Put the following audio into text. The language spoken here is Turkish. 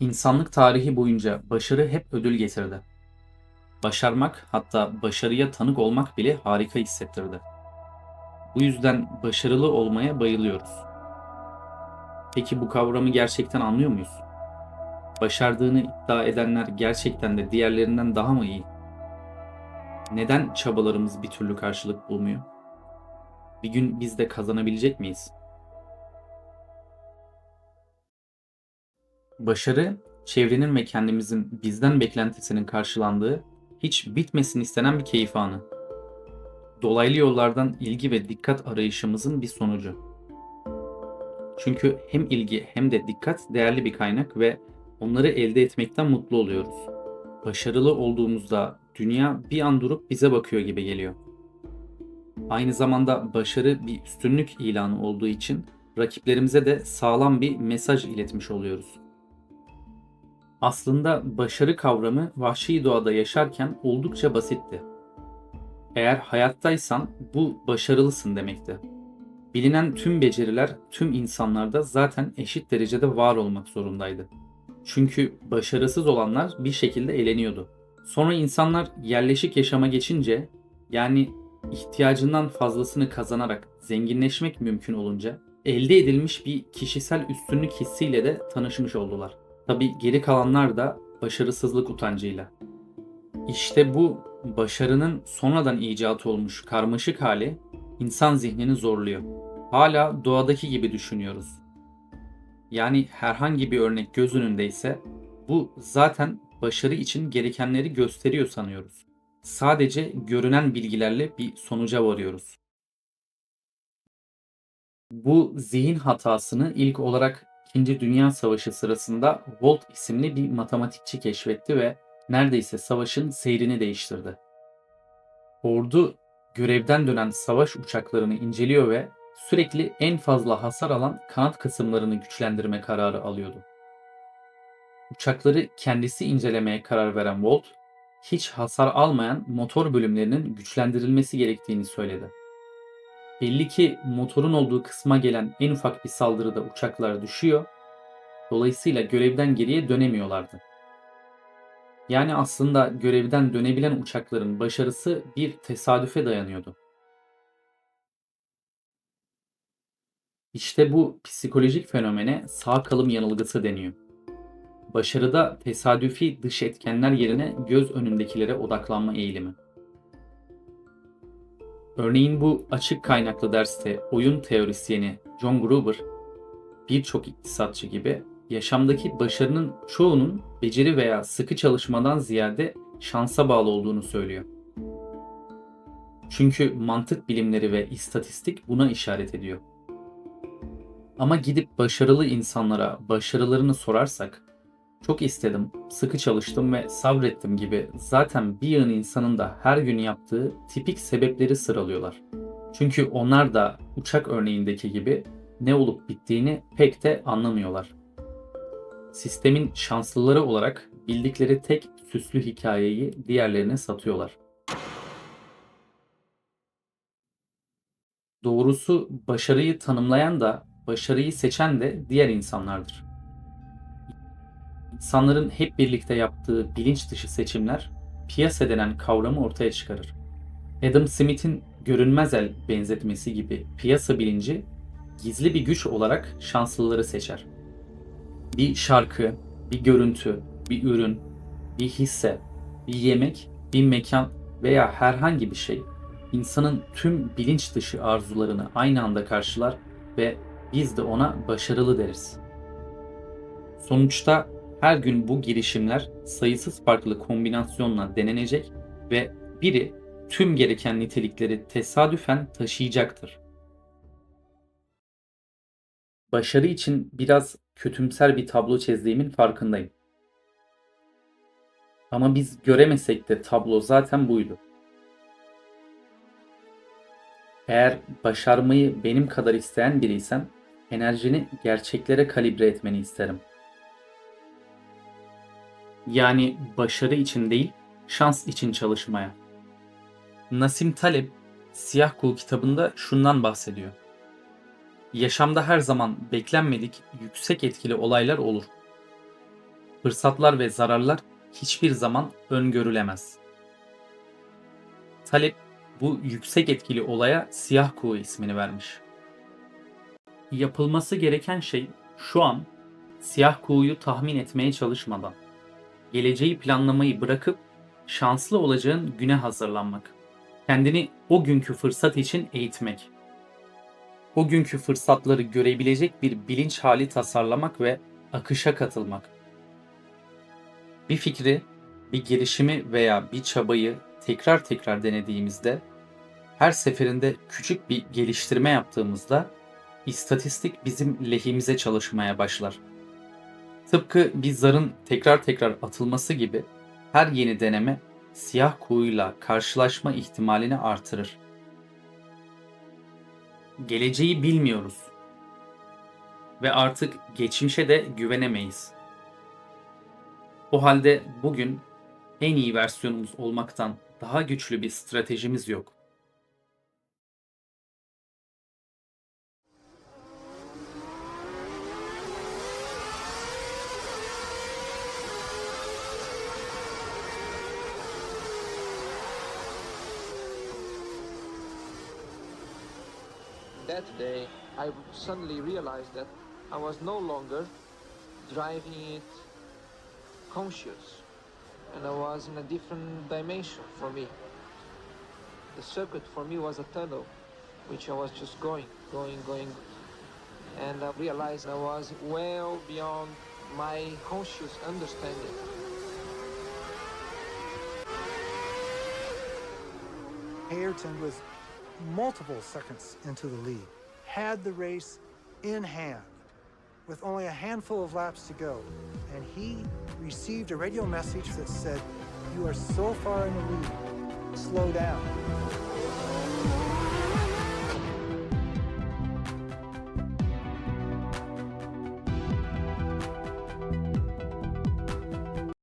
İnsanlık tarihi boyunca başarı hep ödül getirdi. Başarmak, hatta başarıya tanık olmak bile harika hissettirdi. Bu yüzden başarılı olmaya bayılıyoruz. Peki bu kavramı gerçekten anlıyor muyuz? Başardığını iddia edenler gerçekten de diğerlerinden daha mı iyi? Neden çabalarımız bir türlü karşılık bulmuyor? Bir gün biz de kazanabilecek miyiz? Başarı, çevrenin ve kendimizin bizden beklentisinin karşılandığı, hiç bitmesin istenen bir keyif anı. Dolaylı yollardan ilgi ve dikkat arayışımızın bir sonucu. Çünkü hem ilgi hem de dikkat değerli bir kaynak ve onları elde etmekten mutlu oluyoruz. Başarılı olduğumuzda dünya bir an durup bize bakıyor gibi geliyor. Aynı zamanda başarı bir üstünlük ilanı olduğu için rakiplerimize de sağlam bir mesaj iletmiş oluyoruz. Aslında başarı kavramı vahşi doğada yaşarken oldukça basitti. Eğer hayattaysan bu başarılısın demekti. Bilinen tüm beceriler tüm insanlarda zaten eşit derecede var olmak zorundaydı. Çünkü başarısız olanlar bir şekilde eleniyordu. Sonra insanlar yerleşik yaşama geçince yani ihtiyacından fazlasını kazanarak zenginleşmek mümkün olunca elde edilmiş bir kişisel üstünlük hissiyle de tanışmış oldular. Tabi geri kalanlar da başarısızlık utancıyla. İşte bu başarının sonradan icatı olmuş karmaşık hali insan zihnini zorluyor. Hala doğadaki gibi düşünüyoruz. Yani herhangi bir örnek göz önündeyse bu zaten başarı için gerekenleri gösteriyor sanıyoruz. Sadece görünen bilgilerle bir sonuca varıyoruz. Bu zihin hatasını ilk olarak İkinci Dünya Savaşı sırasında Volt isimli bir matematikçi keşfetti ve neredeyse savaşın seyrini değiştirdi. Ordu görevden dönen savaş uçaklarını inceliyor ve sürekli en fazla hasar alan kanat kısımlarını güçlendirme kararı alıyordu. Uçakları kendisi incelemeye karar veren Volt, hiç hasar almayan motor bölümlerinin güçlendirilmesi gerektiğini söyledi. Belli ki motorun olduğu kısma gelen en ufak bir saldırıda uçaklar düşüyor. Dolayısıyla görevden geriye dönemiyorlardı. Yani aslında görevden dönebilen uçakların başarısı bir tesadüfe dayanıyordu. İşte bu psikolojik fenomene sağ kalım yanılgısı deniyor. Başarıda tesadüfi dış etkenler yerine göz önündekilere odaklanma eğilimi. Örneğin bu açık kaynaklı derste oyun teorisyeni John Gruber birçok iktisatçı gibi yaşamdaki başarının çoğunun beceri veya sıkı çalışmadan ziyade şansa bağlı olduğunu söylüyor. Çünkü mantık bilimleri ve istatistik buna işaret ediyor. Ama gidip başarılı insanlara başarılarını sorarsak çok istedim, sıkı çalıştım ve sabrettim gibi zaten bir yığın insanın da her gün yaptığı tipik sebepleri sıralıyorlar. Çünkü onlar da uçak örneğindeki gibi ne olup bittiğini pek de anlamıyorlar. Sistemin şanslıları olarak bildikleri tek süslü hikayeyi diğerlerine satıyorlar. Doğrusu başarıyı tanımlayan da başarıyı seçen de diğer insanlardır insanların hep birlikte yaptığı bilinç dışı seçimler piyasa denen kavramı ortaya çıkarır. Adam Smith'in görünmez el benzetmesi gibi piyasa bilinci gizli bir güç olarak şanslıları seçer. Bir şarkı, bir görüntü, bir ürün, bir hisse, bir yemek, bir mekan veya herhangi bir şey insanın tüm bilinç dışı arzularını aynı anda karşılar ve biz de ona başarılı deriz. Sonuçta her gün bu girişimler sayısız farklı kombinasyonla denenecek ve biri tüm gereken nitelikleri tesadüfen taşıyacaktır. Başarı için biraz kötümser bir tablo çizdiğimin farkındayım. Ama biz göremesek de tablo zaten buydu. Eğer başarmayı benim kadar isteyen biriysen enerjini gerçeklere kalibre etmeni isterim. Yani başarı için değil, şans için çalışmaya. Nasim Taleb Siyah Kul kitabında şundan bahsediyor. Yaşamda her zaman beklenmedik, yüksek etkili olaylar olur. fırsatlar ve zararlar hiçbir zaman öngörülemez. Talep bu yüksek etkili olaya siyah kuğu ismini vermiş. Yapılması gereken şey şu an siyah kuğuyu tahmin etmeye çalışmadan, geleceği planlamayı bırakıp şanslı olacağın güne hazırlanmak. Kendini o günkü fırsat için eğitmek. O günkü fırsatları görebilecek bir bilinç hali tasarlamak ve akışa katılmak. Bir fikri, bir girişimi veya bir çabayı tekrar tekrar denediğimizde, her seferinde küçük bir geliştirme yaptığımızda istatistik bizim lehimize çalışmaya başlar. Tıpkı bir zarın tekrar tekrar atılması gibi her yeni deneme siyah kuğuyla karşılaşma ihtimalini artırır. Geleceği bilmiyoruz ve artık geçmişe de güvenemeyiz. O halde bugün en iyi versiyonumuz olmaktan daha güçlü bir stratejimiz yok. That day, I suddenly realized that I was no longer driving it conscious, and I was in a different dimension for me. The circuit for me was a tunnel, which I was just going, going, going, and I realized I was well beyond my conscious understanding. Ayrton was multiple seconds into the lead, had the race in hand, with only a handful of laps to go, and he received a radio message that said, You are so far in the lead, slow down.